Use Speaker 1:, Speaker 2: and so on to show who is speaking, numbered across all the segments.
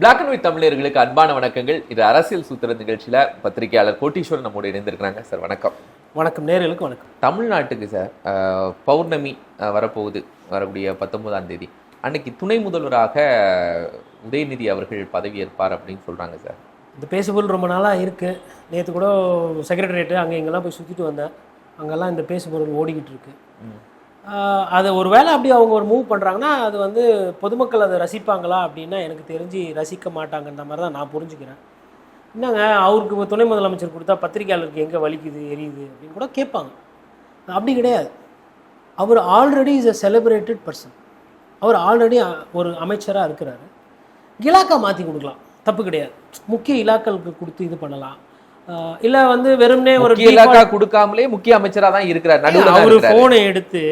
Speaker 1: Black and white தமிழர்களுக்கு அன்பான வணக்கங்கள். இது அரசியல் சூத்திர நிகழ்ச்சியில பத்திரிகையாளர் கோட்டீஸ்வரன் நம்மோடு இணைந்திருக்கிறாங்க. சார் வணக்கம்.
Speaker 2: வணக்கம் நேர்களுக்கு வணக்கம்.
Speaker 1: தமிழ்நாட்டுக்கு சார் பௌர்ணமி வரப்போகுது. வரக்கூடிய பத்தொன்பதாம் தேதி. அன்னைக்கு துணை முதல்வராக உதயநிதி அவர்கள் பதவியேற்பார் அப்படின்னு சொல்றாங்க சார்.
Speaker 2: இந்த பேசுபொருள் ரொம்ப நாளாக இருக்குது நேற்று கூட செக்ரட்டரியேட்டு அங்கே இங்கெல்லாம் போய் சுற்றிட்டு வந்தேன். அங்கெல்லாம் இந்த பேசுபொருள் ஓடிக்கிட்டு இருக்கு. ஆஹ் அதை ஒரு வேளை அப்படி அவங்க ஒரு மூவ் பண்ணுறாங்கன்னா அது வந்து பொதுமக்கள் அதை ரசிப்பாங்களா அப்படின்னா எனக்கு தெரிஞ்சு ரசிக்க மாட்டாங்கன்ற மாதிரி தான் நான் புரிஞ்சுக்கிறேன். என்னங்க அவருக்கு துணை முதலமைச்சர் கொடுத்தா பத்திரிகையாளருக்கு எங்கே வலிக்குது எரியுது அப்படின்னு கூட கேட்பாங்க. அப்படி கிடையாது. அவர் already is a celebrated person our already ஒரு அமைச்சராக இருக்கிறாரு. இலாக்கா மாற்றி கொடுக்கலாம். தப்பு கிடையாது. முக்கிய இலாக்களுக்கு கொடுத்து இது பண்ணலாம். இல்லை வந்து வெறும்னே ஒரு
Speaker 1: இலாக்கா கொடுக்காமலே முக்கிய அமைச்சரா தான் இருக்கிறார் நடுவுல
Speaker 2: அவர். ஃபோனை எடுத்து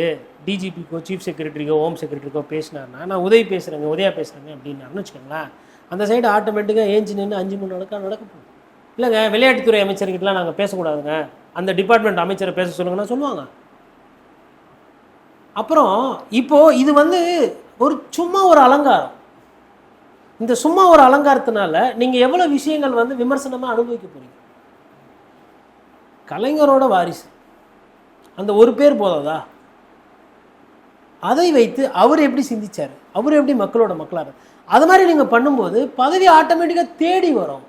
Speaker 2: டிஜிபிக்கோ சீஃப் செக்ரட்டரிக்கோ ஹோம் செக்ரட்டரிக்கோ பேசினார்னா நான் உதவி பேசுகிறேங்க உதயா பேசுகிறேங்க அப்படின்னாருன்னு வச்சுக்கோங்களேன். அந்த சைடு ஆட்டோமேட்டிக்காக ஏஞ்சி நின்று அஞ்சு மணி நடக்க நடக்க போகுது. இல்லைங்க விளையாட்டுத்துறை அமைச்சர்கிட்டலாம் நாங்கள் பேசக்கூடாதுங்க. அந்த டிபார்ட்மெண்ட் அமைச்சரை பேச சொல்லுங்கன்னா சொல்லுவாங்க. அப்புறம் இப்போ இது வந்து ஒரு சும்மா ஒரு அலங்காரம். இந்த சும்மா ஒரு அலங்காரத்தினால நீங்கள் எவ்வளோ விஷயங்கள் வந்து விமர்சனமாக அனுபவிக்க போறீங்க? கலைஞரோட வாரிசு. அந்த ஒரு பேர் போதாதா? அதை வைத்து அவர் எப்படி சிந்திச்சார்? அவர் எப்படி மக்களோட மக்களாக அது மாதிரி நீங்கள் பண்ணும்போது பதவி ஆட்டோமேட்டிக்காக தேடி வரும்.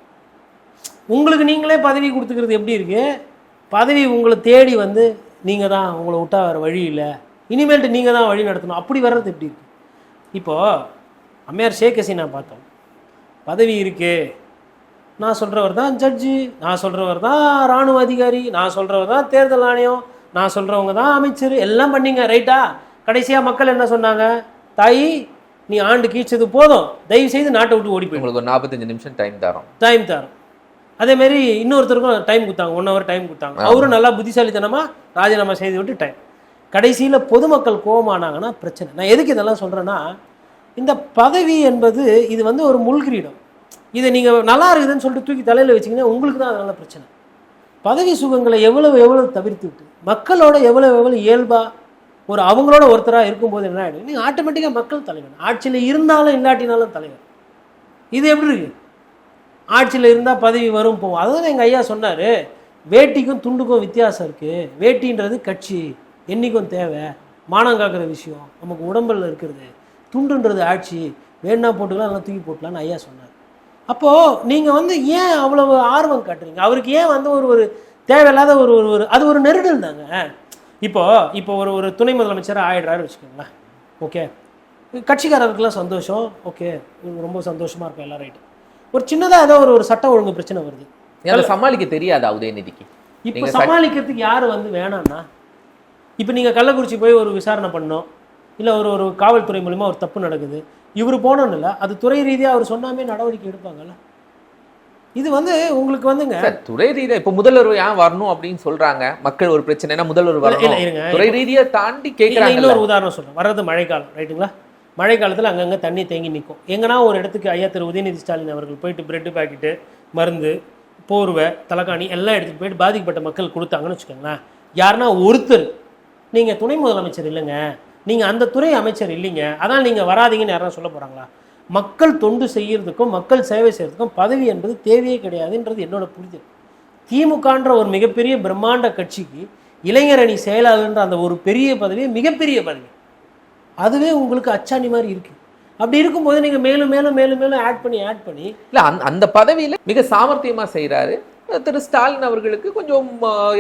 Speaker 2: உங்களுக்கு நீங்களே பதவி கொடுத்துக்கிறது எப்படி இருக்கு? பதவி உங்களை தேடி வந்து நீங்கள் தான் உங்களை விட்டா வேறு வழி இல்லை. இனிமேல்ட்டு நீங்கள் தான் வழி நடத்தணும். அப்படி வர்றது எப்படி இருக்கு? இப்போது அம்மையார் ஷேக் ஹசீனா பார்த்தோம். பதவி இருக்கு. நான் சொல்கிறவர் தான் ஜட்ஜு நான் சொல்கிறவர் தான் இராணுவ அதிகாரி நான் சொல்கிறவர் தான் தேர்தல் ஆணையம் நான் சொல்கிறவங்க தான் அமைச்சர். எல்லாம் பண்ணீங்க ரைட்டா கடைசியாக மக்கள் என்ன சொன்னாங்க? தாயி நீ ஆண்டு கீழ்ச்சது போதும். தயவு செய்து நாட்டை விட்டு ஓடி போயிடும்
Speaker 1: உங்களுக்கு ஒரு நாற்பத்தஞ்சு நிமிஷம் டைம் தரோம்.
Speaker 2: டைம் தரும். அதேமாரி இன்னொருத்தருக்கும் டைம் கொடுத்தாங்க ஒன் ஹவர் டைம் கொடுத்தாங்க. அவரும் நல்லா புத்திசாலித்தனமாக ராஜினாமா செய்து விட்டு டைம் கடைசியில் பொதுமக்கள் கோபமானாங்கன்னா பிரச்சனை. நான் எதுக்கு இதெல்லாம் சொல்கிறேன்னா இந்த பதவி என்பது இது வந்து ஒரு முள்கிரீடம் இதை நீங்கள் நல்லா இருக்குதுன்னு சொல்லிட்டு தூக்கி தலையில் வச்சிங்கன்னா உங்களுக்கு தான் அதனால் பிரச்சனை. பதவி சுகங்களை எவ்வளவு எவ்வளவு தவிர்த்து விட்டு மக்களோட எவ்வளவு எவ்வளவு இயல்பாக ஒரு அவங்களோட ஒருத்தராக இருக்கும்போது என்ன ஆகிடும் நீங்கள் ஆட்டோமேட்டிக்காக மக்கள் தலைவர். ஆட்சியில் இருந்தாலும் இல்லாட்டினாலும் தலைவர். இது எப்படி இருக்கு? ஆட்சியில் இருந்தால் பதவி வரும் போகும். அதுதான் எங்கள் ஐயா சொன்னார். வேட்டிக்கும் துண்டுக்கும் வித்தியாசம் இருக்குது வேட்டின்றது கட்சி என்றைக்கும் தேவை. மானம் காக்கிற விஷயம். நமக்கு உடம்பில் இருக்கிறது. துண்டுன்றது ஆட்சி. வேணா போட்டுக்கலாம் நல்லா தூக்கி போட்டலான்னு ஐயா சொன்னார். அப்போது நீங்கள் வந்து ஏன் அவ்வளவு ஆர்வம் காட்டுறீங்க? அவருக்கு ஏன் வந்து ஒரு ஒரு தேவையில்லாத ஒரு ஒரு ஒரு அது ஒரு நெருடல் தாங்க. இப்போ இப்போ ஒரு ஒரு துணை முதலமைச்சராக ஆயிடுறாரு வச்சுக்கோங்களேன். ஓகே. கட்சிக்காரருக்கெல்லாம் சந்தோஷம். ஓகே. ரொம்ப சந்தோஷமாக இருக்கும் எல்லாம் ரைட்டு ஒரு சின்னதாக ஏதோ ஒரு ஒரு சட்ட ஒழுங்கு பிரச்சனை வருது.
Speaker 1: அதை சமாளிக்க தெரியாதா உதயநிதிக்கு?
Speaker 2: இப்போ சமாளிக்கிறதுக்கு யார் வந்து வேணாம்னா இப்போ நீங்கள் கள்ளக்குறிச்சி போய் ஒரு விசாரணை பண்ணோம் இல்லை ஒரு ஒரு காவல்துறை மூலிமா ஒரு தப்பு நடக்குது. இவர் இல்லை. அது துறை ரீதியாக அவர் சொன்னாமே நடவடிக்கை எடுப்பாங்கல்ல. இது வந்து உங்களுக்கு வந்துங்க
Speaker 1: துறை ரீதியா இப்ப முதல்வர் ஏன் வரணும் அப்படின்னு சொல்றாங்க? மக்கள் ஒரு பிரச்சனைனா முதல்வர் வரணும். துறை ரீதியா தாண்டி
Speaker 2: இல்ல,
Speaker 1: கேக்குறாங்க
Speaker 2: இன்னொரு உதாரணம் சொல்றேன். வர்றது மழைக்காலம் ரைட்டுங்களா மழை காலத்தில் அங்கங்கே தண்ணி தேங்கி நிற்கும் எங்கன்னா ஒரு இடத்துக்கு ஐயா திரு உதயநிதி ஸ்டாலின் அவர்கள் போயிட்டு பிரெட் பாக்கெட்டு மருந்து போர்வை தலைக்காணி எல்லாம் எடுத்துகிட்டு போயிட்டு பாதிக்கப்பட்ட மக்கள் கொடுத்தாங்கன்னு வச்சுக்கோங்களேன். யாருன்னா ஒருத்தர். நீங்கள் துணை முதலமைச்சர் இல்லைங்க. நீங்கள் அந்த துறை அமைச்சர் இல்லைங்க. அதான் நீங்கள் வராதீங்கன்னு யாரும் சொல்ல போகிறாங்களா மக்கள் தொண்டு செய்யறதுக்கும் மக்கள் சேவை செய்யறதுக்கும் பதவி என்பது தேவையே கிடையாதுன்றது என்னோட புரிதல். திமுகன்ற ஒரு மிகப்பெரிய பிரம்மாண்ட கட்சிக்கு இளைஞர் அணி செயலாளர்ன்ற அந்த ஒரு பெரிய பதவி மிகப்பெரிய பதவி. அதுவே உங்களுக்கு அச்சாணி மாதிரி இருக்கு. அப்படி இருக்கும்போது நீங்க மேலும் மேலும் மேலும் மேலும் ஆட் பண்ணி ஆட் பண்ணி
Speaker 1: இல்ல அந்த அந்த பதவியில மிக சாமர்த்தியமா செய்கிறாரு திரு ஸ்டாலின் அவர்களுக்கு கொஞ்சம்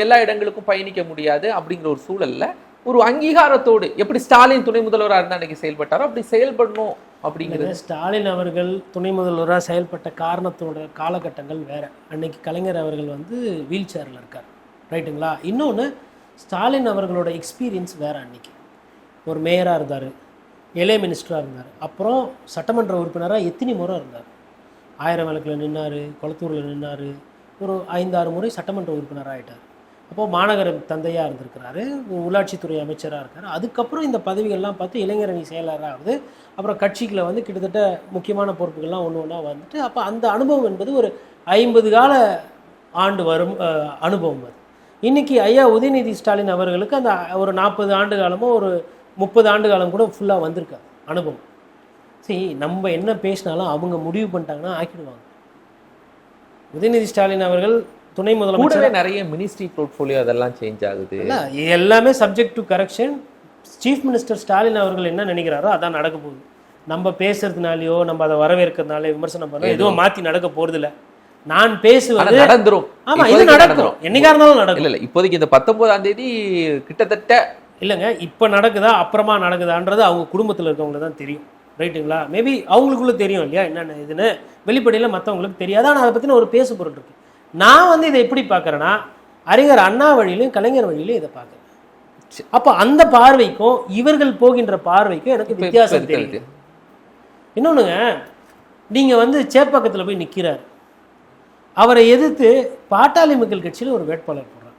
Speaker 1: எல்லா இடங்களுக்கும் பயணிக்க முடியாது அப்படிங்கிற ஒரு சூழல்ல ஒரு அங்கீகாரத்தோடு எப்படி ஸ்டாலின் துணை முதல்வராக இருந்தால் அன்றைக்கி செயல்பட்டாரோ அப்படி செயல்படணும் அப்படிங்கிறது.
Speaker 2: ஸ்டாலின் அவர்கள் துணை முதல்வராக செயல்பட்ட காரணத்தோட காலகட்டங்கள் வேறு. அன்னைக்கு கலைஞர் அவர்கள் வந்து வீல் சேரில் இருக்கார். ரைட்டுங்களா? இன்னொன்று ஸ்டாலின் அவர்களோட எக்ஸ்பீரியன்ஸ் வேறு அன்னைக்கு. ஒரு மேயராக இருந்தார் இளைய மினிஸ்டராக இருந்தார் அப்புறம் சட்டமன்ற உறுப்பினராக எத்தனை முறை இருந்தார். ஆயிரம் விளக்கில் நின்னார் கொளத்தூரில் நின்னார் ஒரு ஐந்தாறு முறை சட்டமன்ற உறுப்பினராக ஆகிட்டார் அப்போது மாநகர தந்தையாக இருந்திருக்கிறாரு உள்ளாட்சித்துறை அமைச்சராக இருக்கார். அதுக்கப்புறம் இந்த பதவிகள்லாம் பார்த்து இளைஞரணி செயலராகுது அப்புறம் கட்சிகளை வந்து கிட்டத்தட்ட முக்கியமான பொறுப்புகள்லாம் ஒன்று ஒன்றா வந்துட்டு அப்போ அந்த அனுபவம் என்பது ஒரு ஐம்பது கால ஆண்டு வரும் அனுபவம் அது. இன்னைக்கு ஐயா உதயநிதி ஸ்டாலின் அவர்களுக்கு அந்த ஒரு நாற்பது ஆண்டு காலமோ ஒரு முப்பது ஆண்டு காலம் கூட ஃபுல்லாக வந்திருக்காது அனுபவம். சரி நம்ம என்ன பேசினாலும் அவங்க முடிவு பண்ணிட்டாங்கன்னா ஆக்கிடுவாங்க. உதயநிதி ஸ்டாலின் அவர்கள் துணை முதலமைச்சர்
Speaker 1: நிறைய மினிஸ்ட்ரி போர்ட்ஃபோலியோ அதெல்லாம் சேஞ்ச் ஆகுது.
Speaker 2: எல்லாமே subject to correction chief minister Stalin அவர்கள் என்ன நினைக்கிறாரோ அதான் நடக்க போகுது. நம்ம பேசுறதுனாலயோ நம்ம அதை வரவேற்கிறதுனால விமர்சனம் பண்ண எதுவும் மாத்தி நடக்க போறது இல்ல நான் பேசுவது
Speaker 1: நடந்துரும்.
Speaker 2: ஆமா இது நடக்கும். என்னைக்கா இருந்தாலும் நடக்கும்.
Speaker 1: இல்ல இப்போதைக்கு இந்த பத்தொன்பதாம் தேதி கிட்டத்தட்ட
Speaker 2: இல்லைங்க இப்போ நடக்குதா அப்புறமா நடக்குதான்றது அவங்க குடும்பத்தில் இருக்கவங்களுக்கு தான் தெரியும். ரைட்டுங்களா மேபி அவங்களுக்குள்ள தெரியும் இல்லையா என்னென்ன இதுன்னு. வெளிப்படையில் மற்றவங்களுக்கு தெரியாது. ஆனால் அதை பற்றின ஒரு பேசு பொருள் இருக்கு. நான் வந்து இதை எப்படி பார்க்குறேன்னா அறிஞர் அண்ணா வழியிலும் கலைஞர் வழியிலும் இதை பார்க்குறேன். அப்போ அந்த பார்வைக்கும் இவர்கள் போகின்ற பார்வைக்கும் எனக்கு வித்தியாசம் தெரியுது. இன்னொன்றுங்க நீங்கள் வந்து சேப்பாக்கத்தில் போய் நிற்கிறார் அவரை எதிர்த்து பாட்டாளி மக்கள் கட்சியில் ஒரு வேட்பாளர் போடுறாங்க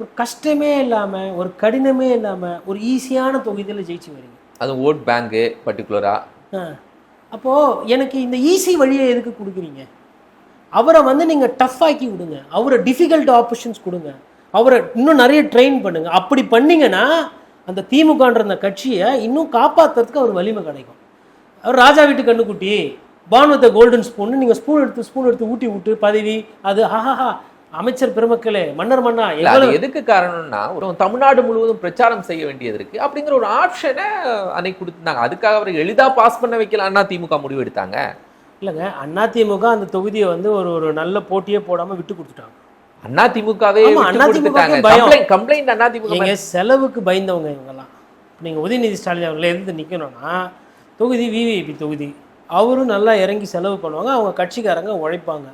Speaker 2: ஒரு கஷ்டமே இல்லாமல் ஒரு கடினமே இல்லாமல் ஒரு ஈஸியான தொகுதியில் ஜெயிச்சு வரீங்க.
Speaker 1: அது ஓட் பேங்கு பர்டிகுலரா
Speaker 2: ஆ? அப்போது எனக்கு இந்த ஈஸி வழியை எதுக்கு கொடுக்குறீங்க? அவரை வந்து நீங்கள் டஃப் ஆக்கி விடுங்க. அவரை டிஃபிகல்ட் ஆப்பர்ஷன்ஸ் கொடுங்க. அவரை இன்னும் நிறைய ட்ரெயின் பண்ணுங்க. அப்படி பண்ணீங்கன்னா அந்த திமுகன்ற அந்த கட்சியை இன்னும் காப்பாற்றுறதுக்கு அவர் வலிமை கிடைக்கும். அவர் ராஜா வீட்டு கண்ணுக்குட்டி பான் வித் கோல்டன் ஸ்பூன் நீங்கள் ஸ்பூன் எடுத்து ஸ்பூன் எடுத்து ஊட்டி விட்டு பதவி அது ஹஹஹா அமைச்சர் பெருமக்களே மன்னர் மன்னா
Speaker 1: எதுக்கு காரணம்னா ஒரு தமிழ்நாடு முழுவதும் பிரச்சாரம் செய்ய வேண்டியது இருக்கு. அப்படிங்கிற ஒரு ஆப்ஷனை அன்னைக்கு கொடுத்துருந்தாங்க அதுக்காக அவரை எளிதா பாஸ் பண்ண வைக்கலாம்னா திமுக முடிவு எடுத்தாங்க.
Speaker 2: இல்லைங்க. அதிமுக அந்த தொகுதியை வந்து ஒரு ஒரு நல்ல போட்டியே போடாமல் விட்டு கொடுத்துட்டாங்க.
Speaker 1: அண்ணா திமுகவே
Speaker 2: ஆமா,
Speaker 1: விட்டு
Speaker 2: அதிமுக க்கு
Speaker 1: கொடுத்துட்டாங்க
Speaker 2: பயம்.
Speaker 1: கம்ப்ளைண்ட் கம்ப்ளைண்ட் அண்ணா திமுக
Speaker 2: எங்க செலவுக்கு பயந்தவங்க இவங்கெல்லாம். நீங்கள் உதயநிதி ஸ்டாலின் அவர்களை எதிர்த்து நிற்கணும்னா தொகுதி விவிஐபி தொகுதி. அவரும் நல்லா இறங்கி செலவு பண்ணுவாங்க. அவங்க கட்சிக்காரங்க உழைப்பாங்க.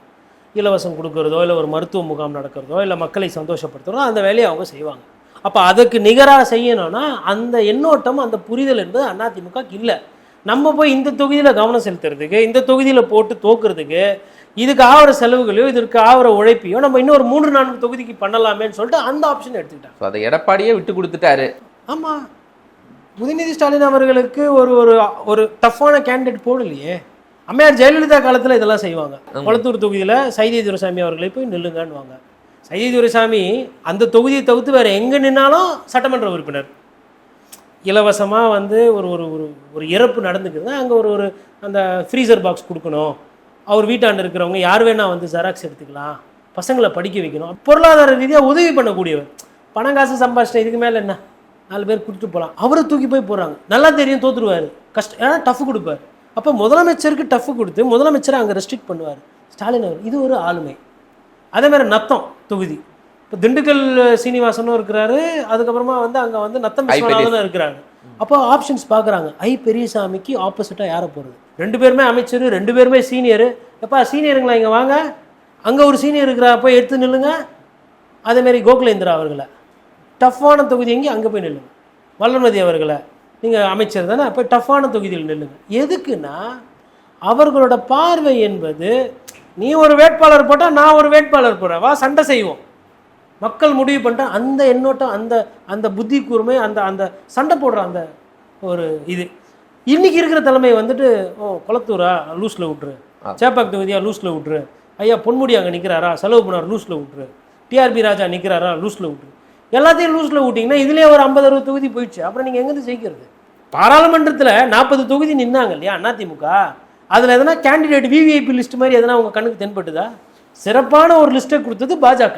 Speaker 2: இலவசம் கொடுக்கறதோ இல்லை ஒரு மருத்துவ முகாம் நடக்கிறதோ இல்லை மக்களை சந்தோஷப்படுத்துறதோ அந்த வேலையை அவங்க செய்வாங்க. அப்போ அதுக்கு நிகராக செய்யணும்னா அந்த எண்ணோட்டம் அந்த புரிதல் என்பது அதிமுகக்கு இல்லை. நம்ம போய் இந்த தொகுதியில் கவனம் செலுத்துறதுக்கு இந்த தொகுதியில் போட்டு தோக்குறதுக்கு இதுக்கு ஆகிற செலவுகளையோ இதற்கு ஆகிற உழைப்பையோ நம்ம இன்னொரு மூன்று நான்கு தொகுதிக்கு பண்ணலாமேன்னு சொல்லிட்டு அந்த ஆப்ஷன் எடுத்துக்கிட்டாங்க.
Speaker 1: அதை எடப்பாடியே விட்டு கொடுத்துட்டாரு.
Speaker 2: ஆமாம் உதயநிதி ஸ்டாலின் அவர்களுக்கு ஒரு ஒரு ஒரு டஃப்பான கேண்டிடேட் போடலையே. அம்மையார் ஜெயலலிதா காலத்தில் இதெல்லாம் செய்வாங்க. கொளத்தூர் தொகுதியில் சைதை துரைசாமி அவர்களை போய் நில்லுங்கன்னுவாங்க. சைதை துரைசாமி அந்த தொகுதியை தவிர்த்து வேறு எங்கே நின்னாலும் சட்டமன்ற உறுப்பினர். இலவசமாக வந்து ஒரு ஒரு ஒரு ஒரு இறப்பு நடந்துக்குது அங்கே ஒரு ஒரு அந்த ஃப்ரீசர் பாக்ஸ் கொடுக்கணும். அவர் வீட்டாண்டு இருக்கிறவங்க யார் வேணால் வந்து ஜெராக்ஸ் எடுத்துக்கலாம். பசங்களை படிக்க வைக்கணும். பொருளாதார ரீதியாக உதவி பண்ணக்கூடியவர். பணம் காசு சம்பாதிச்சிட்டேன் இதுக்கு மேலே என்ன? நாலு பேர் கொடுத்துட்டு போகலாம் அவரை தூக்கி போய் போடுறாங்க. நல்லா தெரியும் தோத்துருவார். கஷ்டம் ஏன்னா டஃப் கொடுப்பார். அப்போ முதலமைச்சருக்கு டஃப் கொடுத்து முதலமைச்சரை அங்கே ரெஸ்ட்ரிக்ட் பண்ணுவார். ஸ்டாலின் அவர் இது ஒரு ஆளுமை. அதே மாதிரி நத்தம் தொகுதி. இப்போ திண்டுக்கல் சீனிவாசனும் இருக்கிறாரு. அதுக்கப்புறமா வந்து அங்கே வந்து நத்தம். விஸ்வநாதனும் இருக்கிறாங்க. அப்போ ஆப்ஷன்ஸ் பார்க்குறாங்க. ஐ பெரியசாமிக்கு ஆப்போசிட்டாக யாரை போகிறது ரெண்டு பேருமே அமைச்சர் ரெண்டு பேருமே சீனியர் எப்பா சீனியருங்களா இங்கே வாங்க. அங்கே ஒரு சீனியர் இருக்கிறா போய் எடுத்து நில்லுங்க. அதேமாரி கோகுலேந்திரா அவர்களை. டஃப்பான தொகுதி எங்கே அங்கே போய் நில்லுங்க. வளர்மதி அவர்களை. நீங்கள் அமைச்சர் தானே போய் டஃப்பான தொகுதியில் நில்லுங்க. எதுக்குன்னா அவர்களோட பார்வை என்பது நீ ஒரு வேட்பாளர் போட்டால் நான் ஒரு வேட்பாளர் போடுறேன். வா சண்டை செய்வோம். மக்கள் முடிவு பண்ணிட்டா அந்த எண்ணோட்டம் அந்த அந்த புத்தி கூர்மை அந்த அந்த சண்டை போடுற அந்த ஒரு இது. இன்னைக்கு இருக்கிற தலைமை வந்துட்டு ஓ குளத்தூரா? லூஸில் விட்ரு
Speaker 1: ஆ.
Speaker 2: சேப்பாக் தொகுதியா? லூஸில் விட்ரு ஐயா பொன்முடி அங்கே நிற்கிறாரா செலவு பண்ணார் லூஸில் விட்ரு டிஆர்பி ராஜா நிற்கிறாரா லூஸில் விட்ரு எல்லாத்தையும் லூஸில் விட்டிங்கன்னா இதுலேயே ஒரு ஐம்பது அறுபது தொகுதி போயிடுச்சு. அப்புறம் நீங்கள் எங்கேருந்து ஜெயிக்கிறது? பாராளுமன்றத்தில் நாற்பது தொகுதி நின்னாங்க இல்லையா அதிமுக? அதில் எதனா கேண்டிடேட் விவிஐபி லிஸ்ட் மாதிரி எதனா உங்கள் கண்ணுக்கு தென்பட்டுதா? சிறப்பான ஒரு லிஸ்ட்டை கொடுத்தது பாஜக.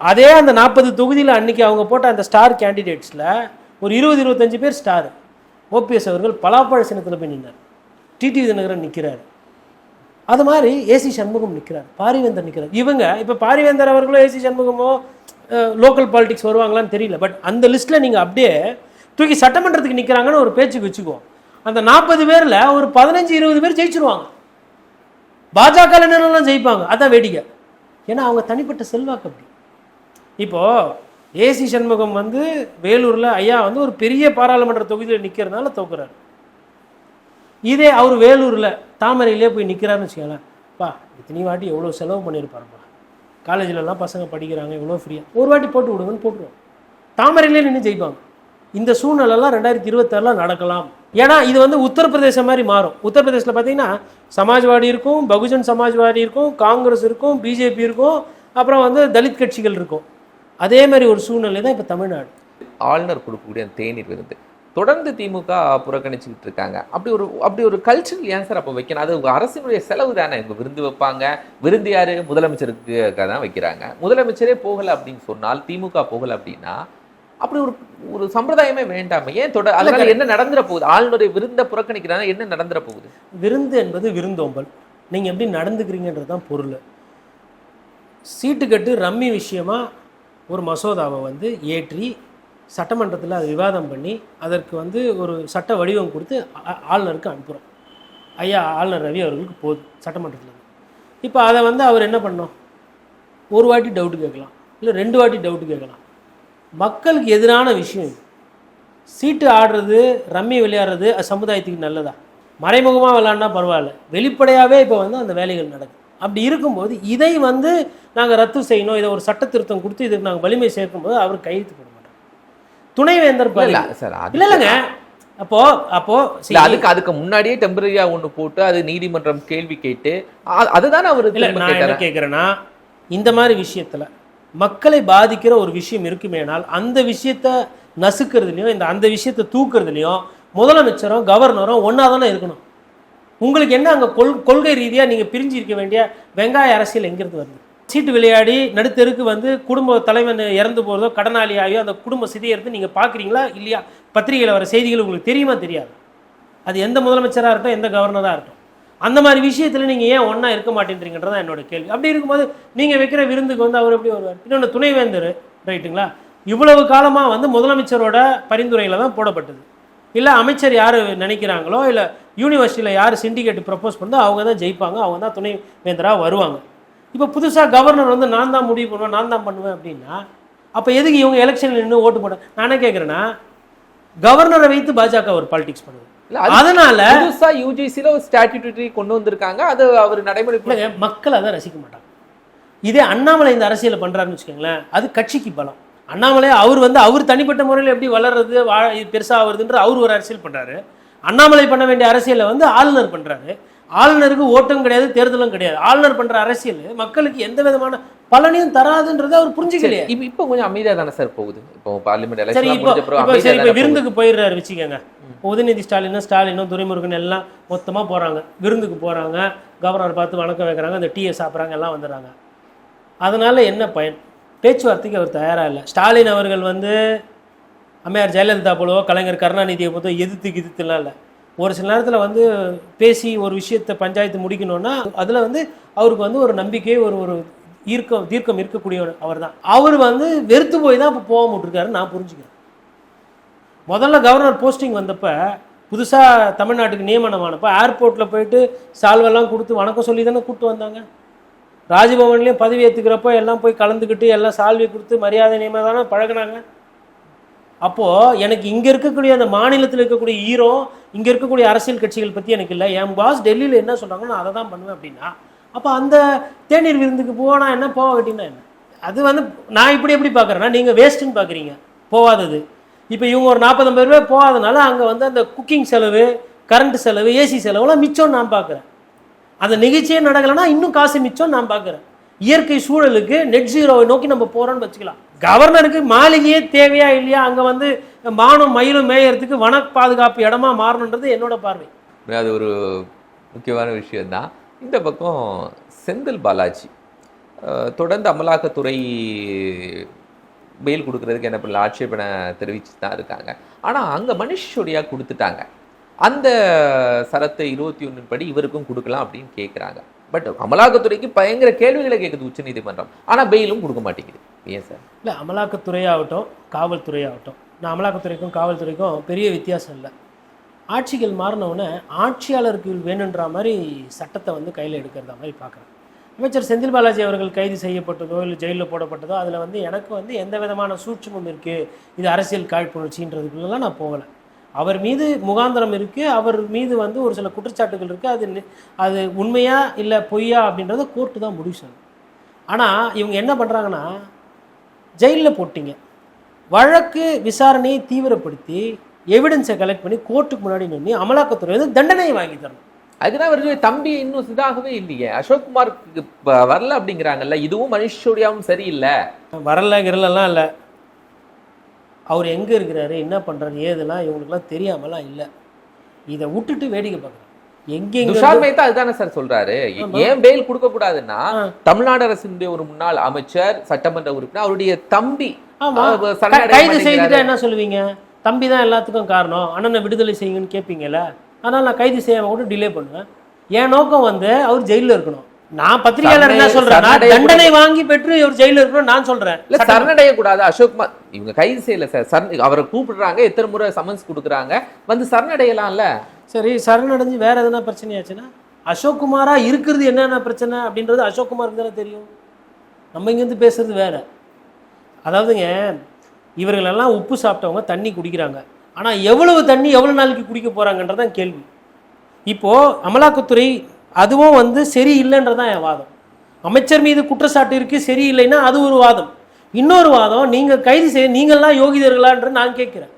Speaker 2: அதே அந்த நாற்பது தொகுதியில் அன்னைக்கு அவங்க போட்ட அந்த ஸ்டார் கேண்டிடேட்ஸில் ஒரு இருபது இருபத்தஞ்சு பேர் ஸ்டார் ஓபிஎஸ் அவர்கள் பலாப்பழ சின்னத்தில் போய் நின்றார் டிடி தினகரன் நிற்கிறார் அது மாதிரி ஏசி சண்முகம் நிற்கிறார் பாரிவேந்தர் நிற்கிறார் இவங்க இப்போ பாரிவேந்தர் அவர்களோ ஏசி சண்முகமோ லோக்கல் பாலிடிக்ஸ் வருவாங்களான்னு தெரியல. பட் அந்த லிஸ்ட்டில் நீங்கள் அப்படியே தூக்கி சட்டமன்றத்துக்கு நிற்கிறாங்கன்னு ஒரு பேச்சுக்கு வச்சுக்குவோம் அந்த நாற்பது பேரில் ஒரு பதினஞ்சு இருபது பேர் ஜெயிச்சிருவாங்க. பாஜக என்னென்னலாம் ஜெயிப்பாங்க? அதான் வேடிக்கை. ஏன்னா அவங்க தனிப்பட்ட செல்வாக்கு அப்படி. இப்போ ஏசி சண்முகம் வந்து வேலூரில் ஐயா வந்து ஒரு பெரிய பாராளுமன்ற தொகுதியில் நிற்கிறதுனால தோக்குறாரு. இதே அவர் வேலூரில் தாமரையிலே போய் நிற்கிறாருன்னு வச்சுக்கோங்களேன். பா இத்தனை வாட்டி எவ்வளோ செலவு பண்ணியிருப்பாருப்பா காலேஜிலலாம் பசங்க படிக்கிறாங்க எவ்வளோ ஃப்ரீயாக ஒரு வாட்டி போட்டு விடுங்கன்னு போட்டுருவோம். தாமரையிலே நின்று ஜெயிப்பாங்க. இந்த சூழ்நிலைலாம் ரெண்டாயிரத்தி இருபத்தாறில் நடக்கலாம். ஏன்னா இது வந்து உத்தரப்பிரதேசம் மாதிரி மாறும். உத்தரப்பிரதேசத்தில் பார்த்தீங்கன்னா சமாஜ்வாடி இருக்கும் பகுஜன் சமாஜ்வாடி இருக்கும் காங்கிரஸ் இருக்கும் பிஜேபி இருக்கும் அப்புறம் வந்து தலித் கட்சிகள் இருக்கும். அதே மாதிரி ஒரு சூழ்நிலை தான் இப்போ தமிழ்நாடு.
Speaker 1: ஆளுநர் கொடுக்கக்கூடிய அந்த தேநீர் விருந்து. தொடர்ந்து திமுக புறக்கணிச்சுக்கிட்டு இருக்காங்க. அப்படி ஒரு அப்படி ஒரு கல்ச்சரல் ஏன் சார் அப்போ வைக்கணும். அது அரசினுடைய செலவு தானே. இவங்க விருந்து வைப்பாங்க. விருந்து யாரு? முதலமைச்சருக்கு தான் வைக்கிறாங்க. முதலமைச்சரே போகல அப்படின்னு சொன்னால் திமுக போகல அப்படின்னா அப்படி ஒரு ஒரு சம்பிரதாயமே வேண்டாமே. ஏன் தொடர் அதனால என்ன நடந்துற போகுது? ஆளுநருடைய விருந்த புறக்கணிக்கிறாங்க என்ன நடந்துற போகுது?
Speaker 2: விருந்து என்பது விருந்தோம்பல். நீங்கள் எப்படி நடந்துக்கிறீங்கன்றது தான் பொருள் சீட்டுக்கட்டு ரம்மி விஷயமா ஒரு மசோதாவை வந்து ஏற்றி சட்டமன்றத்தில் அது விவாதம் பண்ணி அதற்கு வந்து ஒரு சட்ட வடிவம் கொடுத்து ஆ- ஆளுநருக்கு அனுப்புகிறோம் ஐயா ஆளுநர் ரவி அவர்களுக்கு போதும் சட்டமன்றத்தில். இப்போ அதை வந்து அவர் என்ன பண்ணோம்? ஒரு வாட்டி டவுட் கேட்கலாம் இல்லை ரெண்டு வாட்டி டவுட் கேட்கலாம். மக்களுக்கு எதிரான விஷயம் சீட்டு ஆடுறது ரம்மி விளையாடுறது அது சமுதாயத்துக்கு நல்லதா? மறைமுகமாக விளாட்னா பரவாயில்ல. வெளிப்படையாகவே இப்போ வந்து அந்த வேலைகள் நடக்குது. அப்படி இருக்கும்போது இதை வந்து நாங்கள் ரத்து செய்யணும் இதை ஒரு சட்ட திருத்தம் கொடுத்து இதுக்கு நாங்கள் வலிமை சேர்க்கும்போது அவர் கையெழுத்து போட மாட்டோம் துணைவேந்தர்
Speaker 1: இல்ல சார்
Speaker 2: இல்லை இல்லைங்க. அப்போ அப்போ
Speaker 1: அதுக்கு அதுக்கு முன்னாடியே டெம்பரரியா ஒண்ணு போட்டு அது நீதிமன்றம் கேள்வி கேட்டு அதுதானே அவர்
Speaker 2: இல்லை நான் என்ன கேட்குறேன்னா இந்த மாதிரி விஷயத்தில் மக்களை பாதிக்கிற ஒரு விஷயம் இருக்குமேனால் அந்த விஷயத்தை நசுக்கிறதுலையும் இந்த அந்த விஷயத்தை தூக்குறதுலையும் முதலமைச்சரும் கவர்னரும் ஒன்றா தானே இருக்கணும். உங்களுக்கு என்ன அங்கே கொள் கொள்கை ரீதியாக நீங்கள் பிரிஞ்சு இருக்க வேண்டிய வெங்காய அரசியல் எங்கிருந்து வருது? சீட்டு விளையாடி நடுத்தெருக்கு வந்து குடும்ப தலைவன் இறந்து போகிறதோ கடனாளி ஆகியோ அந்த குடும்ப சிதையறது நீங்கள் பார்க்குறீங்களா இல்லையா? பத்திரிகையில் வர செய்திகள் உங்களுக்கு தெரியுமா தெரியாது? அது எந்த முதலமைச்சராக இருக்கட்டும் எந்த கவர்னராக இருக்கட்டும். அந்த மாதிரி விஷயத்தில் நீங்கள் ஏன் ஒன்றா இருக்க மாட்டேன்றீங்கன்றது தான் என்னோட கேள்வி. அப்படி இருக்கும்போது நீங்கள் வைக்கிற விருந்துக்கு வந்து அவர் எப்படி வருவார்? இன்னொன்று துணைவேந்தர் ரைட்டுங்களா? இவ்வளவு காலமாக வந்து முதலமைச்சரோட பரிந்துரையில் தான் போடப்பட்டது. இல்லை அமைச்சர் யார் நினைக்கிறாங்களோ இல்லை யூனிவர்சிட்டியில் யார் சிண்டிகேட் ப்ரப்போஸ் பண்ணதோ அவங்க தான் ஜெயிப்பாங்க அவங்க தான் துணை வேந்தராக வருவாங்க. இப்போ புதுசாக கவர்னர் வந்து நான் தான் முடிவு பண்ணுவேன் நான் தான் பண்ணுவேன் அப்படின்னா அப்போ எதுக்கு இவங்க எலெக்ஷனில் நின்று ஓட்டு போட நானே கேட்குறேன்னா கவர்னரை வைத்து பாஜக ஒரு பாலிடிக்ஸ் பண்ணுது. அதனால
Speaker 1: புதுசா யூஜிசில ஒரு ஸ்டாட்யூட்டரி கொண்டு வந்திருக்காங்க அது அவர் நடைமுறை
Speaker 2: மக்கள் அதை ரசிக்க மாட்டாங்க. இதே அண்ணாமலை இந்த அரசியலை பண்றாருன்னு வச்சுக்கோங்களேன் அது கட்சிக்கு பலம். அண்ணாமலை அவர் வந்து அவர் தனிப்பட்ட முறையில் எப்படி வளர்றது வா இது பெருசா ஆகுறதுன்ற அவர் ஒரு அரசியல் பண்றாரு. அண்ணாமலை பண்ண வேண்டிய அரசியலை வந்து ஆளுநர் பண்றாரு. ஆளுநருக்கு ஓட்டும் கிடையாது தேர்தலும் கிடையாது. ஆளுநர் பண்ற அரசியல் மக்களுக்கு எந்த விதமான பலனையும் தராதுன்றதை அவர் புரிஞ்சுக்கலையே.
Speaker 1: இப்ப இப்ப கொஞ்சம் அமைதியா தானே சார் போகுது? இப்போ பார்லிமெண்ட்
Speaker 2: சரி
Speaker 1: எலெக்ஷன்
Speaker 2: இப்போ. விருந்துக்கு போயிடுறாரு வச்சுக்கோங்க. உதயநிதி ஸ்டாலினும் ஸ்டாலினும் துரைமுருகன் எல்லாம் மொத்தமாக போகிறாங்க விருந்துக்கு போகிறாங்க கவர்னர் பார்த்து வணக்கம் வைக்கிறாங்க. அந்த டீயை சாப்பிட்றாங்க எல்லாம் வந்துடுறாங்க. அதனால என்ன பயன்? பேச்சுவார்த்தைக்கு அவர் தயாராக இல்லை. ஸ்டாலின் அவர்கள் வந்து அம்மையார் ஜெயலலிதா போலவோ கலைஞர் கருணாநிதியை போதோ எதிர்த்து கிதித்துலாம் இல்லை. ஒரு சில நேரத்தில் வந்து பேசி ஒரு விஷயத்தை பஞ்சாயத்து முடிக்கணும்னா அதில் வந்து அவருக்கு வந்து ஒரு நம்பிக்கை ஒரு ஒரு ஈர்க்கம் தீர்க்கம் இருக்கக்கூடிய அவர் தான். அவர் வந்து வெறுத்து போய் தான் இப்போ போக விட்டுருக்காரு நான் புரிஞ்சுக்கிறேன். முதல்ல கவர்னர் போஸ்டிங் வந்தப்போ புதுசாக தமிழ்நாட்டுக்கு நியமனமானப்ப ஏர்போர்ட்டில் போயிட்டு சால்வெல்லாம் கொடுத்து வணக்கம் சொல்லி தானே கூப்பிட்டு வந்தாங்க. ராஜ்பவன்லேயும் பதவி ஏற்றுக்கிறப்போ எல்லாம் போய் கலந்துக்கிட்டு எல்லாம் சால்வி கொடுத்து மரியாதை நியமனம் தானே பழகினாங்க. அப்போது எனக்கு இங்கே இருக்கக்கூடிய அந்த மாநிலத்தில் இருக்கக்கூடிய ஈரோ இங்கே இருக்கக்கூடிய அரசியல் கட்சிகள் பற்றி எனக்கு இல்லை. என் பாஸ் டெல்லியில் என்ன சொல்கிறாங்களோ நான் அதை தான் பண்ணுவேன் அப்படின்னா அப்போ அந்த தேநீர் விருந்துக்கு போனா என்ன போக வேட்டினா என்ன? அது வந்து நான் இப்படி எப்படி பார்க்குறேன்னா நீங்கள் வேஸ்ட்டுன்னு பார்க்குறீங்க போகாதது இப்போ இவங்க ஒரு நாற்பது ஐம்பது ரூபாய் போகாதனால அங்கே வந்து அந்த குக்கிங் செலவு கரண்ட் செலவு ஏசி செலவுலாம் மிச்சம் நான் பார்க்குறேன் அந்த நிகழ்ச்சியே நடக்கலைன்னா இன்னும் காசு மிச்சம் நான் பார்க்குறேன். இயற்கை சூழலுக்கு நெட் ஜீரோவை நோக்கி நம்ம போகிறோம்னு வச்சுக்கலாம். கவர்னருக்கு மாளிகையே தேவையா இல்லையா? அங்கே வந்து மானும் மயிலும் மேயறதுக்கு வன பாதுகாப்பு இடமா மாறணுன்றது என்னோட பார்வை.
Speaker 1: அது ஒரு முக்கியமான விஷயந்தான் இந்த பக்கம் செந்தில் பாலாஜி தொடர்ந்து அமலாக்கத்துறை பெயில் கொடுக்கறதுக்கு என்ன பண்ணல ஆட்சேபனை தெரிவிச்சு தான் இருக்காங்க. ஆனால் அங்கே மனிஷ் கொடுத்துட்டாங்க. அந்த சரத்தை இருபத்தி ஒன்றின் படி இவருக்கும் கொடுக்கலாம் அப்படின்னு கேட்குறாங்க பட் அமலாக்கத்துறைக்கு பயங்கர கேள்விகளை கேட்குது உச்சநீதிமன்றம் ஆனால் பெயிலும் கொடுக்க மாட்டேங்குது. ஏன் சார்?
Speaker 2: இல்லை அமலாக்கத்துறை ஆகட்டும் நான் அமலாக்கத்துறைக்கும் காவல்துறைக்கும் பெரிய வித்தியாசம் இல்லை. ஆட்சிகள் மாறினவுடனே ஆட்சியாளருக்கு வேணுன்ற மாதிரி சட்டத்தை வந்து கையில் எடுக்கிறதா மாதிரி பார்க்குறேன் அமைச்சர் செந்தில் பாலாஜி அவர்கள் கைது செய்யப்பட்டதோ இல்லை ஜெயிலில் போடப்பட்டதோ அதில் வந்து எனக்கு வந்து எந்த விதமான சூட்சமும் இருக்குது இது அரசியல் காழ்ப்புணர்ச்சின்றதுக்குள்ளெல்லாம் நான் போகலை. அவர் மீது முகாந்திரம் இருக்குது அவர் மீது வந்து ஒரு சில குற்றச்சாட்டுகள் இருக்குது அது அது உண்மையா இல்லை பொய்யா அப்படின்றத கோர்ட்டு தான் முடிவு சொல்லணும் ஆனால் இவங்க என்ன பண்ணுறாங்கன்னா ஜெயிலில் போட்டீங்க. வழக்கு விசாரணையை தீவிரப்படுத்தி எவிடன்ஸை கலெக்ட் பண்ணி கோர்ட்டுக்கு முன்னாடி நின்று அமலாக்கத்துறை வந்து தண்டனையை வாங்கி தரணும்.
Speaker 1: அதுக்குதான் வருது தம்பி இன்னும் இதாகவே இல்லையே. அசோக்குமாருக்கு வரல அப்படிங்கிறாங்கல்ல இதுவும் மனிஷ் சிசோடியாவும் சரியில்லை.
Speaker 2: வரல கிரலாம் இல்லை. அவர் எங்கே இருக்கிறாரு என்ன பண்ணுறாரு ஏதெல்லாம் இவங்களுக்குலாம் தெரியாமலாம் இல்லை. இதை விட்டுட்டு வேடிக்கை பார்க்குறாங்க எங்கெங்க
Speaker 1: துஷார் மேத்தா அதுதானே சார் சொல்றாரு. ஏன் பெயில் கொடுக்க கூடாதுன்னா. தமிழ்நாடு அரசினுடைய ஒரு முன்னாள் அமைச்சர் சட்டமன்ற உறுப்பினர் அவருடைய தம்பி.
Speaker 2: கைது. செய்துட்டா என்ன சொல்லுவீங்க? தம்பி தான் எல்லாத்துக்கும் காரணம். அண்ணனை விடுதலை செய்யுங்கன்னு கேட்பீங்கல்ல அதனால் நான் கைது செய்யாம கூட டிலே பண்ணுவேன். என் நோக்கம் வந்து அவர் ஜெயிலில் இருக்கணும். நான் பத்திரிகையாளர் என்ன
Speaker 1: சரணடைய
Speaker 2: தண்டனை வாங்கி பெற்று இவர் ஜெயிலில் இருக்கணும் நான் சொல்றேன்.
Speaker 1: இல்ல சரணடைய கூடாது அசோக்குமார் இவங்க கைது செய்யல சார். அவரை கூப்பிடுறாங்க எத்தனை முறை சமன்ஸ் கொடுக்குறாங்க. வந்து சரணடையலாம்ல.
Speaker 2: சரி சரணடைஞ்சு வேற எதனா பிரச்சனையாச்சுன்னா அசோக் குமாரா இருக்கிறது என்னென்ன பிரச்சனை அப்படின்றது அசோக் குமாருக்கு தானே தெரியும். நம்ம இங்கேருந்து பேசுறது வேற. அதாவதுங்க இவர்களெல்லாம் உப்பு சாப்பிட்டவங்க தண்ணி குடிக்கிறாங்க. ஆனால் எவ்வளவு தண்ணி எவ்வளவு நாளைக்கு குடிக்க போறாங்கன்றதான் கேள்வி. இப்போ அமலாக்கத்துறை அதுவும் வந்து சரியில்லைன்றதான் என் வாதம். அமைச்சர் மீது குற்றச்சாட்டு இருக்கு சரியில்லைன்னா அது ஒரு வாதம். இன்னொரு வாதம் நீங்கள் கைது செய்ய நீங்கள்லாம் யோகிதர்களான்ற நான் கேட்குறேன்.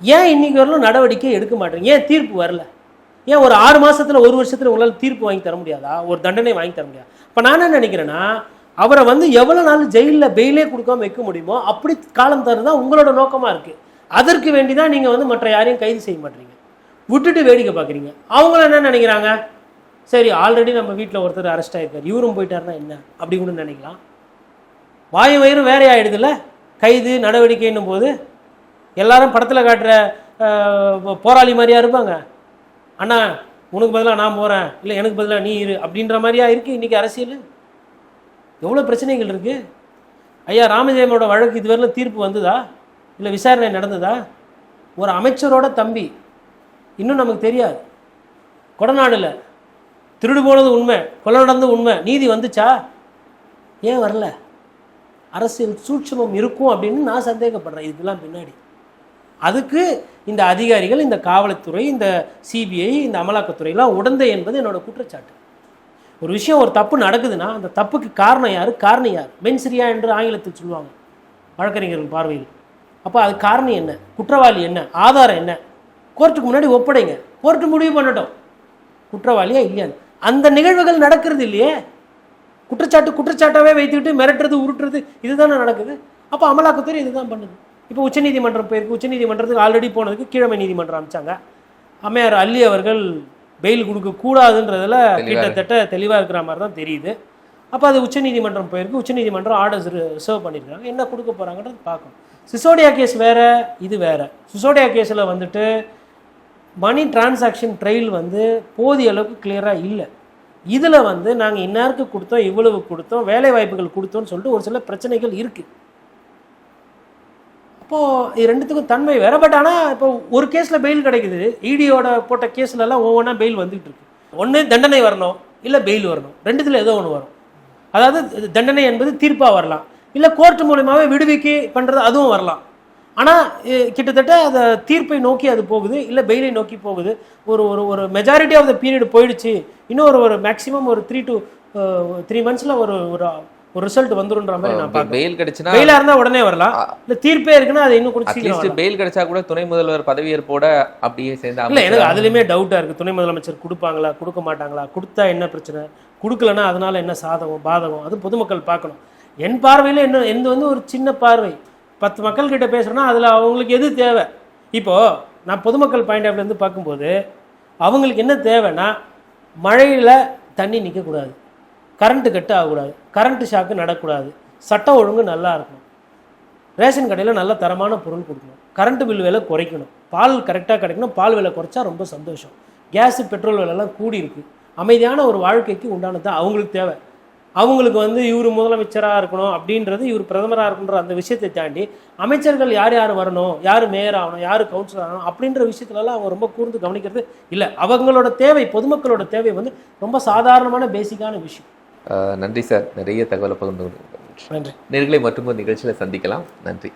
Speaker 2: ஏன் இன்னைக்கு வரலும் நடவடிக்கை எடுக்க மாட்டேங்க ஏன் தீர்ப்பு வரல? ஏன் ஒரு ஆறு மாதத்தில் ஒரு வருஷத்தில் உங்களால் தீர்ப்பு வாங்கி தர முடியாதா? ஒரு தண்டனை வாங்கி தர முடியாது? இப்போ நான் என்ன நினைக்கிறேன்னா அவரை வந்து எவ்வளோ நாள் ஜெயிலில் பெயிலே கொடுக்காம வைக்க முடியுமோ அப்படி காலம் தருதான் உங்களோட நோக்கமாக இருக்குது அதற்கு வேண்டி தான் நீங்கள் வந்து மற்ற யாரையும் கைது செய்ய மாட்டீங்க. விட்டுட்டு வேடிக்கை பார்க்குறீங்க. அவங்களும் என்ன நினைக்கிறாங்க? சரி ஆல்ரெடி நம்ம வீட்டில் ஒருத்தர் அரெஸ்ட் ஆகிருக்கார் இவரும் போயிட்டாருன்னா என்ன? அப்படி கூட நினைக்கலாம். வாயு வயிறு வேற இல்லை கைது நடவடிக்கைன்னும் போது எல்லாரும் படத்தில் காட்டுற போராளி மாதிரியா இருப்பாங்க. அண்ணா உனக்கு பதிலாக நான் போகிறேன் இல்லை எனக்கு பதிலாக நீ இரு. அப்படின்ற மாதிரியா இருக்குது இன்றைக்கி அரசியல். எவ்வளோ பிரச்சனைகள் இருக்குது ஐயா ராமஜெயமோட வழக்கு இதுவரையில் தீர்ப்பு வந்ததா? இல்லை விசாரணை நடந்ததா? ஒரு அமைச்சரோட தம்பி. இன்னும் நமக்கு தெரியாது. கொடநாடில் திருடு போனது உண்மை கொலை நடந்தது உண்மை. நீதி வந்துச்சா? ஏன் வரல? அரசியல் சூட்சமம் இருக்கும் அப்படின்னு நான் சந்தேகப்படுறேன். இதுக்கெல்லாம் பின்னாடி. அதுக்கு இந்த அதிகாரிகள் இந்த காவல்துறை இந்த சிபிஐ இந்த அமலாக்கத்துறையெல்லாம் உடந்தை என்பது என்னோட குற்றச்சாட்டு. ஒரு விஷயம் ஒரு தப்பு நடக்குதுன்னா அந்த தப்புக்கு காரணம் யார்? காரணம் யார்? மென்சிரியா என்று ஆங்கிலத்தில் சொல்லுவாங்க வழக்கறிஞர்கள் பார்வையில். அப்போ அது காரணம் என்ன? குற்றவாளி என்ன? ஆதாரம் என்ன? கோர்ட்டுக்கு முன்னாடி ஒப்படைங்க. கோர்ட்டு முடிவு பண்ணட்டும். குற்றவாளியா இல்லையான்னு அந்த நிகழ்வுகள் நடக்கிறது இல்லையே? குற்றச்சாட்டு குற்றச்சாட்டாவே வைத்துக்கிட்டு மிரட்டுறது உருட்டுறது இதுதானே நடக்குது? அப்போ அமலாக்கத்துறை இதுதான் பண்ணுது. இப்போ உச்சநீதிமன்றம் போயிருக்கு. உச்சநீதிமன்றத்துக்கு ஆல்ரெடி போனதுக்கு கீழமை நீதிமன்றம் அமைச்சாங்க. அம்மையார் அல்லி அவர்கள் பெயில் கொடுக்க கூடாதுன்றதுல
Speaker 1: தெளிவா
Speaker 2: கிட்டத்தட்ட தெளிவாக இருக்கிற மாதிரி தான் தெரியுது. அப்போ அது உச்சநீதிமன்றம் போயிருக்கு. உச்சநீதிமன்றம் ஆர்டர்ஸ் ரிசர்வ் பண்ணியிருக்காங்க என்ன கொடுக்க போகிறாங்கன்றது பார்க்கணும். சிசோடியா கேஸ் வேற இது வேற. சிசோடியா கேஸில் வந்துட்டு மணி டிரான்சாக்ஷன் ட்ரையல் வந்து போதிய அளவுக்கு கிளியராக இல்லை. இதில் வந்து நாங்கள் இன்னாருக்கு கொடுத்தோம் இவ்வளவு கொடுத்தோம் வேலை வாய்ப்புகள் கொடுத்தோம்னு சொல்லிட்டு ஒரு சில பிரச்சனைகள் இருக்குது அப்போது இது ரெண்டுத்துக்கும் தன்மை வேற. பட் ஆனால் இப்போ ஒரு கேஸில் பெயில் கிடைக்குது. இடியோட போட்ட கேஸ்லலாம் ஒவ்வொன்றா பெயில் வந்துகிட்டு இருக்கு ஒன்று தண்டனை வரணும் இல்லை பெயில் வரணும். ரெண்டுத்தில் ஏதோ ஒன்று வரும். அதாவது தண்டனை என்பது தீர்ப்பாக வரலாம். இல்லை கோர்ட் மூலியமாகவே விடுவிக்கு பண்ணுறது அதுவும் வரலாம். ஆனால் கிட்டத்தட்ட அந்த தீர்ப்பை நோக்கி அது போகுது இல்லை பெயிலை நோக்கி போகுது. ஒரு ஒரு ஒரு மெஜாரிட்டி ஆஃப் த பீரியட் போயிடுச்சு. இன்னும் ஒரு ஒரு மேக்ஸிமம் ஒரு த்ரீ டு த்ரீ மந்த்ஸில் ஒரு ஒரு ஒரு ரிசல்ட் வந்துருன்ற மாதிரி நான்
Speaker 1: பெயில் கிடைச்சுன்னா
Speaker 2: பெயிலா இருந்தா உடனே வரலாம். இல்ல தீர்ப்பே இருக்குன்னா அது இன்னும் கொஞ்சம் சீக்கிரம்.
Speaker 1: பெயில் கிடைச்சா கூட துணை முதல்வர் பதவியேற்போட அப்படியே சேர்ந்து
Speaker 2: இல்ல எனக்கு அதுலயுமே டவுட்டா இருக்கு. துணை முதலமைச்சர் கொடுப்பாங்களா கொடுக்க மாட்டாங்களா கொடுத்தா என்ன பிரச்சனை? கொடுக்கலன்னா அதனால என்ன சாதகம் பாதகம்? அது பொதுமக்கள் பார்க்கணும். என் பார்வையில என்ன எந்த வந்து ஒரு சின்ன பார்வை. பத்து மக்கள் பேசுகிறோன்னா அதில் அவங்களுக்கு எது தேவை? இப்போது நான் பொதுமக்கள் பாயிண்ட் ஆஃப்லேருந்து பார்க்கும்போது அவங்களுக்கு என்ன தேவைன்னா மழையில் தண்ணி நிற்கக்கூடாது கரண்ட்டு கட்டு ஆகக்கூடாது. கரண்ட்டு ஷாக்கு நடக்கூடாது. சட்டம் ஒழுங்கு நல்லா இருக்கணும். ரேஷன் கடையில் நல்ல தரமான பொருள் கொடுக்கணும். கரண்ட்டு பில் விலை குறைக்கணும். பால் கரெக்டாக கிடைக்கணும். பால் விலை குறைச்சா ரொம்ப சந்தோஷம். கேஸு பெட்ரோல் விலைலாம் கூடி இருக்குது அமைதியான ஒரு வாழ்க்கைக்கு உண்டானது தான் அவங்களுக்கு தேவை. அவங்களுக்கு வந்து இவர் முதலமைச்சராக இருக்கணும் அப்படின்றது இவர் பிரதமராக இருக்கணுன்ற அந்த விஷயத்தை தாண்டி அமைச்சர்கள் யார் யார் வரணும் யார் மேயர் ஆகணும் யார் கவுன்சிலர் ஆகணும் அப்படின்ற விஷயத்துலலாம் அவங்க ரொம்ப கூர்ந்து கவனிக்கிறது இல்லை. அவங்களோட தேவை பொதுமக்களோட தேவை வந்து ரொம்ப சாதாரணமான பேசிக்கான விஷயம்.
Speaker 1: நன்றி சார். நிறைய தகவலை பகிர்ந்து.
Speaker 2: நன்றி.
Speaker 1: நேர்களை மற்றும் ஒரு நிகழ்ச்சியில சந்திக்கலாம். நன்றி.